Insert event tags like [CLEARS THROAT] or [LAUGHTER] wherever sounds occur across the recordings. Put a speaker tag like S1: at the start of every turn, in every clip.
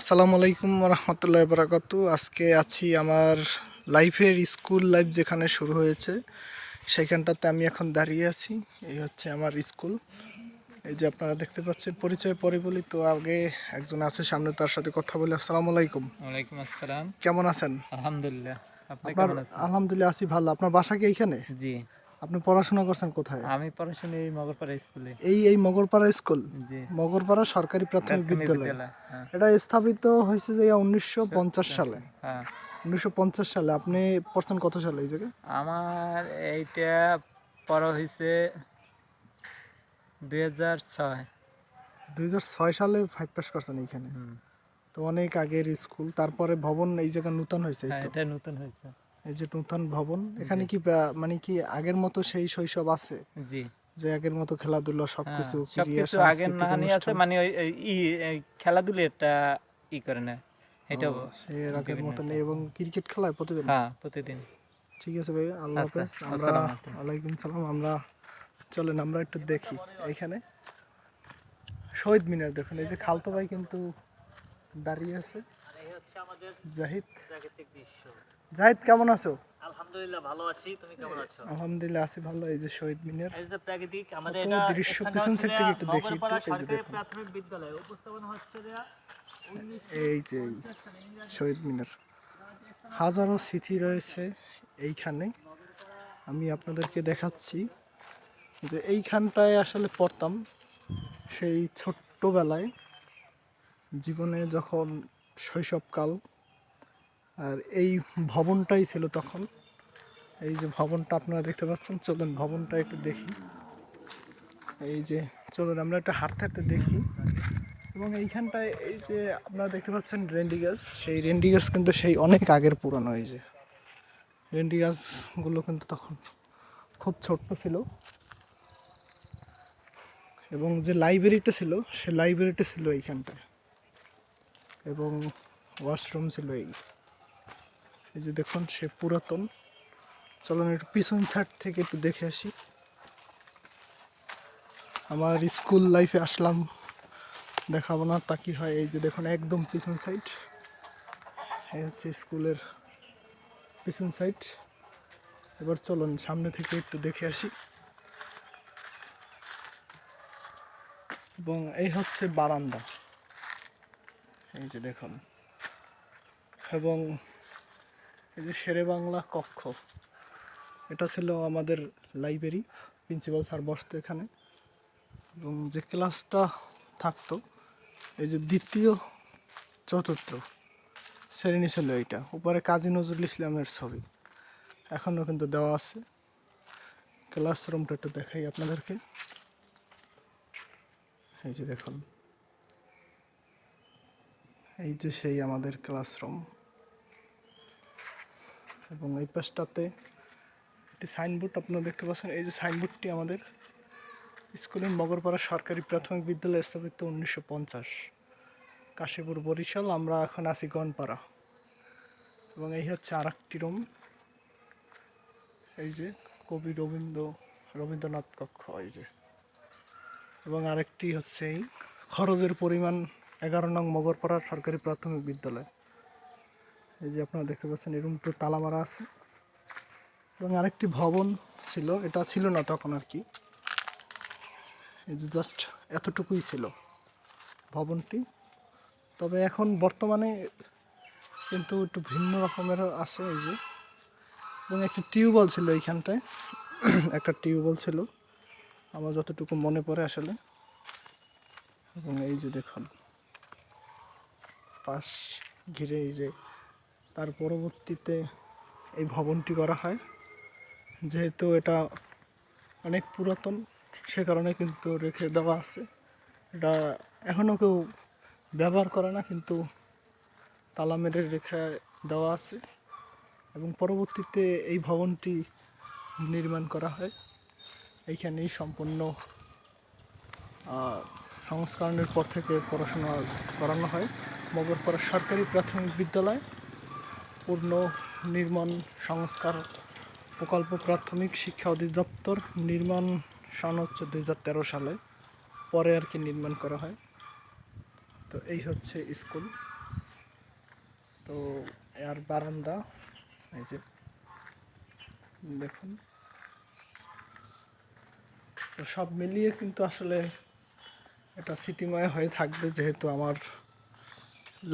S1: আসসালামু আলাইকুম রহমতুল্লাহ বারাকাত। আজকে আছি আমার লাইফের স্কুল লাইফ যেখানে শুরু হয়েছে সেইখানটাতে আমি এখন দাঁড়িয়ে আছি। এই হচ্ছে আমার স্কুল। এই যে আপনারা দেখতে পাচ্ছেন পরিচয় পরে বলি তো আগে একজন আছে সামনে তার সাথে কথা বলি। আসসালামু আলাইকুম।
S2: ওয়ালাইকুম আসসালাম।
S1: কেমন আছেন?
S2: আলহামদুলিল্লাহ।
S1: আপনার আলহামদুলিল্লাহ আছি ভালো। আপনার বাসা কি এইখানে?
S2: জি।
S1: আপনি পড়াশোনা করছেন কোথায়?
S2: আমি পড়াশোনা এই মগরপাড়া স্কুলে।
S1: এই এই মগরপাড়া স্কুল?
S2: জি।
S1: মগরপাড়া সরকারি প্রাথমিক বিদ্যালয়।
S2: হ্যাঁ।
S1: এটা স্থাপিত হয়েছে যে উনিশশো পঞ্চাশ সালে।
S2: হ্যাঁ
S1: উনিশশো পঞ্চাশ সালে। আপনি পড়ছেন কত সালে এই জায়গায়?
S2: আমার এইটা পড়া হয়েছে দুই হাজার ছয়।
S1: দুই সালে ফাইভ পাস করছেন এইখানে। তো অনেক আগের স্কুল। তারপরে ভবন এই জায়গায় নতুন হয়েছে
S2: হ্যাঁ। এটা নতুন হয়েছে।
S1: এই যে নূতন ভবন এখানে কি মানে কি আগের মতো সেই শৈশব আছে?
S2: জি।
S1: যে আগের মতো খেলাধুলা
S2: হ্যাঁ,
S1: সবকিছু ক্রিয়া
S2: সবকিছু আগের নাহানি আছে মানে ই খেলাধুলা এটা ই করে না এটা
S1: ও, সে এর আগের মতো নেই এবং ক্রিকেট খেলায় প্রতিদিন?
S2: হ্যাঁ প্রতিদিন।
S1: ঠিক আছে ভাই আল্লাহ
S2: আচ্ছা,
S1: হাফেজ আমরা ওয়ালাইকুম সালাম আমরা চলেন আমরা একটু দেখি। এইখানে শহীদ মিনার দেখুন এই যে খালতো ভাই কিন্তু দাঁড়িয়ে আছে। জাহিদ। জাহিদ কেমন আছো?
S3: আলহামদুলিল্লাহ ভালো আছি। তুমি কেমন আছো?
S1: আলহামদুলিল্লাহ আছি ভালো। এই যে শহীদ মিনার।
S3: এই যে প্রাকৃতিক আমাদের এটা
S1: দৃশ্য পিছন থেকে একটু দেখি এই যে
S3: সরকারি প্রাথমিক বিদ্যালয়। উপস্থাপনা হচ্ছে
S1: এই যে শহীদ মিনার। হাজারো স্মৃতি রয়েছে এইখানে। আমি আপনাদেরকে দেখাচ্ছি যে এইখানটায় আসলে পড়তাম সেই ছোট্টবেলায়। জীবনে যখন শৈশবকাল আর এই ভবনটাই ছিল তখন। এই যে ভবনটা আপনারা দেখতে পাচ্ছেন, চলুন ভবনটা একটু দেখি। এই যে, চলুন আমরা একটা হাঁটতে হাঁটতে দেখি। এবং এইখানটায় এই যে আপনারা দেখতে পাচ্ছেন রেন্ডি গাছ সেই রেন্ডি গাছ কিন্তু সেই অনেক আগের পুরানো, এই যে। রেন্ডি গাছগুলো কিন্তু তখন খুব ছোট্ট ছিল। এবং যে লাইব্রেরিটা ছিল, সে লাইব্রেরিটা ছিল এইখানটায়। এবং ওয়াশরুম ছিল এই। এই যে দেখুন, সে পুরাতন। চলুন একটু পিছন সাইড থেকে একটু দেখে আসি। আমার স্কুল লাইফে আসলাম, দেখাবো না তা কি হয়। এই যে দেখুন, একদম পিছন সাইড। এই হচ্ছে স্কুলের পিছন সাইড। এবার চলুন, সামনে থেকে একটু দেখে আসি। এবং এই হচ্ছে বারান্দা। এই যে দেখুন। এবং এই যে শেরে বাংলা কক্ষ, এটা ছিল আমাদের লাইব্রেরি, প্রিন্সিপাল স্যার বসতো এখানে। এবং যে ক্লাসটা থাকতো, এই যে দ্বিতীয় চতুর্থ শ্রেণি ছিল এইটা, উপরে কাজী নজরুল ইসলামের ছবি। এখনও কিন্তু দেওয়া আছে। ক্লাসরুমটা একটু দেখাই আপনাদেরকে। এই যে দেখুন, এই যে সেই আমাদের ক্লাসরুম। এবং এই পাশটাতে একটি সাইনবোর্ড আপনারা দেখতে পাচ্ছেন। এই যে সাইনবোর্ডটি আমাদের স্কুলের মগরপাড়া সরকারি প্রাথমিক বিদ্যালয় স্থাপিত উনিশশো পঞ্চাশ। কাশীপুর বরিশাল, আমরা এখন আছি গনপাড়া। এবং এই হচ্ছে আর একটি রুম। এই যে কবি রবীন্দ্র, রবীন্দ্রনাথ কক্ষ, এই যে। এবং আরেকটি হচ্ছে এই খরচের পরিমাণ এগারো নং মগরপাড়া সরকারি প্রাথমিক বিদ্যালয়। এই যে আপনারা দেখতে পাচ্ছেন, এই রুমটা তালা মারা আছে। এবং আরেকটি ভবন ছিল, এটা ছিল না তখন আর কি। এই যে জাস্ট এতটুকুই ছিল ভবনটি। তবে এখন বর্তমানে কিন্তু একটু ভিন্ন রকমের আছে এই যে। এবং একটি টিউবওয়েল ছিল এইখানটায়, [CLEARS THROAT] একটা টিউবওয়েল ছিল। আমার যতটুকু মনে পড়ে আসলে। এবং এই যে দেখুন, পাশ ঘিরে এই যে তার পরবর্তীতে এই ভবনটি করা হয়। যেহেতু এটা অনেক পুরাতন, সে কারণে কিন্তু রেখে দেওয়া আছে। এটা এখনও কেউ ব্যবহার করে না, কিন্তু তালা মেরে রেখে দেওয়া আছে এবং পরবর্তীতে এই ভবনটি নির্মাণ করা হয়। এইখানেই সম্পূর্ণ সংস্করণের পর থেকে পড়াশোনা করানো হয়। মগরপাড়া সরকারি প্রাথমিক বিদ্যালয়। পূর্ণ নির্মাণ সংস্কার প্রকল্প প্রাথমিক শিক্ষা অধিদপ্তর নির্মাণ সন হচ্ছে দু হাজার তেরো সালে। পরে আর কি নির্মাণ করা হয়। তো এই হচ্ছে স্কুল। তো আর বারান্দা, এই যে দেখুন। তো সব মিলিয়ে কিন্তু আসলে এটা স্মৃতিময় হয়ে থাকবে যেহেতু আমার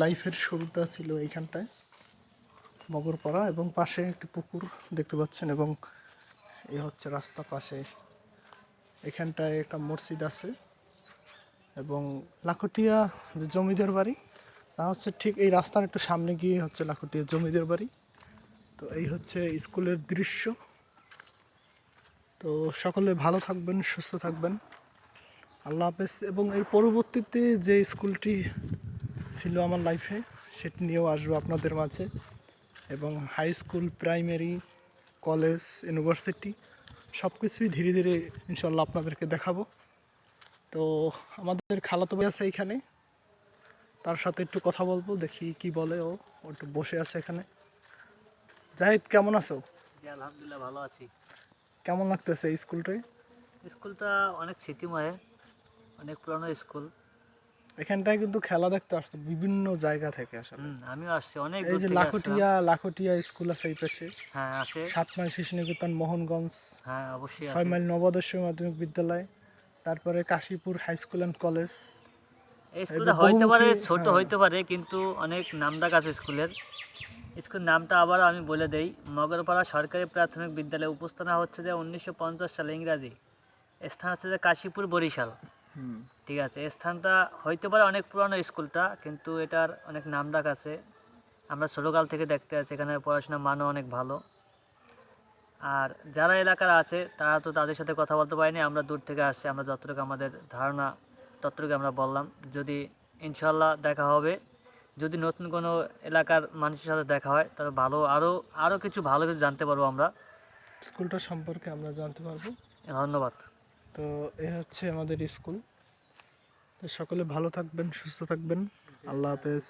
S1: লাইফের শুরুটা ছিল এইখানটায়। মগরপাড়া এবং পাশে একটি পুকুর দেখতে পাচ্ছেন এবং এ হচ্ছে রাস্তা পাশে। এখানটায় একটা মসজিদ আছে এবং লাখটিয়া যে জমিদার বাড়ি, তা হচ্ছে ঠিক এই রাস্তার একটু সামনে গিয়ে হচ্ছে লাখটিয়া জমিদার বাড়ি। তো এই হচ্ছে স্কুলের দৃশ্য। তো সকলে ভালো থাকবেন, সুস্থ থাকবেন। আল্লাহ হাফেজ। এবং এর পরবর্তীতে যে স্কুলটি ছিল আমার লাইফে সেটি নিয়েও আসব আপনাদের মাঝে। এবং high school primary college university সব কিছুই ধীরে ধীরে ইনশাল্লাহ আপনাদেরকে দেখাবো। তো আমাদের খালাতো ভাই আছে এইখানে তার সাথে একটু কথা বলব দেখি কি বলে ও। একটু বসে আছে এখানে। জাহিদ কেমন আছো?
S3: আলহামদুলিল্লাহ ভালো আছি।
S1: কেমন লাগতেছে স্কুলটায়
S3: স্কুলটা অনেক স্মৃতিময় অনেক পুরানো স্কুল
S1: এখানটায় কিন্তু খেলা দেখতে আসতো বিভিন্ন জায়গা থেকে আসলে
S3: আমিও আসছি অনেক
S1: এই যে লাখটিয়া লাখটিয়া স্কুল আছে এই পাশে।
S3: হ্যাঁ আসে
S1: সাত মাইল শিশু নিকেতন মোহনগঞ্জ।
S3: হ্যাঁ অবশ্যই
S1: ছয় মাইল নবোদয় মাধ্যমিক বিদ্যালয়। তারপরে Kashipur high school and college.
S3: এই স্কুলটা হইতে পারে ছোট
S1: হ্যাঁ।
S3: হইতে পারে কিন্তু অনেক নামডাক আছে স্কুলের। স্কুলের নামটা আবার আমি বলে দেই মগরপাড়া সরকারি প্রাথমিক বিদ্যালয় উপস্থানা হচ্ছে যে উনিশশো পঞ্চাশ সালে ইংরাজি। স্থান হচ্ছে যে কাশীপুর বরিশাল। ঠিক আছে এই স্থানটা হইতে পারে অনেক পুরানো স্কুলটা কিন্তু এটার অনেক নাম ডাক আছে। আমরা ছোটোকাল থেকে দেখতে আছি এখানে পড়াশোনার মানও অনেক ভালো। আর যারা এলাকার আছে তারা তো তাদের সাথে কথা বলতে পারিনি আমরা দূর থেকে আসছি আমরা যতটুকু আমাদের ধারণা ততটুকু আমরা বললাম। যদি ইনশাল্লাহ দেখা হবে যদি নতুন কোনো এলাকার মানুষের সাথে দেখা হয় তাহলে ভালো আরও আরও কিছু ভালো কিছু জানতে পারব আমরা।
S1: স্কুলটা সম্পর্কে আমরা জানতে পারব।
S3: ধন্যবাদ।
S1: তো এ হচ্ছে আমাদের স্কুল। সকলে ভালো থাকবেন সুস্থ থাকবেন। আল্লাহ হাফেজ।